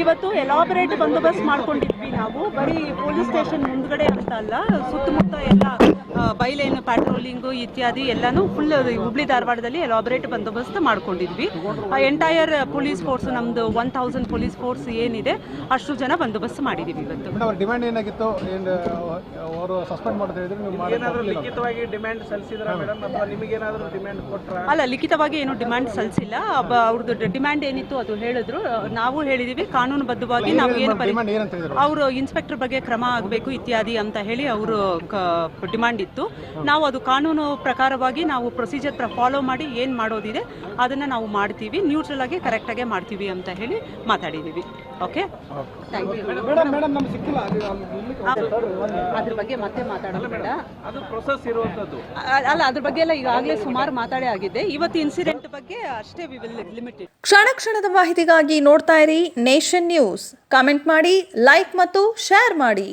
ಇವತ್ತು ಎಲಾಬರೇಟ್ ಬಂದೋಬಸ್ತ್ ಮಾಡ್ಕೊಂಡಿದ್ವಿ ನಾವು. ಬರೀ ಪೊಲೀಸ್ ಸ್ಟೇಷನ್ ಮುಂದ್ಗಡೆ ಅಂತ ಅಲ್ಲ ಸುತ್ತಮುತ್ತ ಎಲ್ಲ ಬೈಲೇನ್ ಪ್ಯಾಟ್ರೋಲಿಂಗು ಇತ್ಯಾದಿ ಎಲ್ಲಾನು ಫುಲ್ ಹುಬ್ಳಿ ಧಾರವಾಡದಲ್ಲಿ ಎಲಾಬರೇಟ್ ಬಂದೋಬಸ್ತ್ ಮಾಡ್ಕೊಂಡಿದ್ವಿ. ಆ ಎಂಟೈರ್ ಪೊಲೀಸ್ ಫೋರ್ಸ್ ನಮ್ದು ಒನ್ ತೌಸಂಡ್ ಪೊಲೀಸ್ ಫೋರ್ಸ್ ಏನಿದೆ ಅಷ್ಟು ಜನ ಬಂದೋಬಸ್ತ್ ಮಾಡಿದೀವಿ ಇವತ್ತು. ಡಿಮ್ಯಾಂಡ್ ಏನಾಗಿತ್ತು? ಏನು ಅವರು ಸಸ್ಪೆಂಡ್ ಮಾಡ್ತಾ ನೀವು ಮಾಡಿ ಏನಾದರೂ ಲಿಖಿತವಾಗಿ ಡಿಮ್ಯಾಂಡ್ ಸಲ್ಲಿಸಿದ್ರ ಮೇಡಮ್? ಅಥವಾ ನಿಮಗೇನಾದರೂ ಡಿಮ್ಯಾಂಡ್ ಕೊಟ್ರ? ಅಲ್ಲ ಲಿಖಿತವಾಗಿ ಏನು ಡಿಮ್ಯಾಂಡ್ ಸಲ್ಲಿಸಿಲ್ಲ. ಅವ್ರದ್ದು ಡಿಮ್ಯಾಂಡ್ ಏನಿತ್ತು ಅದು ಹೇಳಿದ್ರು. ನಾವು ಹೇಳಿದೀವಿ ಕಾನೂನುಬದ್ಧವಾಗಿ ನಾವು ಏನು ಅವರು ಇನ್ಸ್ಪೆಕ್ಟರ್ ಬಗ್ಗೆ ಕ್ರಮ ಆಗಬೇಕು ಇತ್ಯಾದಿ ಅಂತ ಹೇಳಿ ಅವರು ಡಿಮ್ಯಾಂಡ್ ಇತ್ತು. ನಾವು ಅದು ಕಾನೂನು ಪ್ರಕಾರವಾಗಿ ನಾವು ಪ್ರೊಸೀಜರ್ ಫಾಲೋ ಮಾಡಿ ಏನು ಮಾಡೋದಿದೆ ಅದನ್ನು ನಾವು ಮಾಡ್ತೀವಿ. ನ್ಯೂಟ್ರಲ್ ಆಗಿ ಕರೆಕ್ಟಾಗೆ ಮಾಡ್ತೀವಿ ಅಂತ ಹೇಳಿ ಮಾತಾಡಿದೀವಿ. ಓಕೆ ಅದ್ರ ಬಗ್ಗೆ ಮತ್ತೆ ಮಾತಾಡೋಣ ಬೇಡ. ಅದು ಪ್ರೊಸೆಸ್ ಇರುವಂಥದ್ದು. ಅಲ್ಲ ಅದ್ರ ಬಗ್ಗೆ ಎಲ್ಲ ಈಗಾಗಲೇ ಸುಮಾರು ಮಾತಾಡೇ ಆಗಿದೆ ಇವತ್ತು ಇನ್ಸಿಡೆಂಟ್ ಬಗ್ಗೆ ಅಷ್ಟೇ ವಿ ವಿಲ್ ಲಿಮಿಟೆಡ್ ಕ್ಷಣ ಕ್ಷಣದ ಮಾಹಿತಿಗಾಗಿ ನೋಡ್ತಾ ಇರಿ ನೇಷನ್ ನ್ಯೂಸ್. ಕಾಮೆಂಟ್ ಮಾಡಿ ಲೈಕ್ ಮತ್ತು ಶೇರ್ ಮಾಡಿ.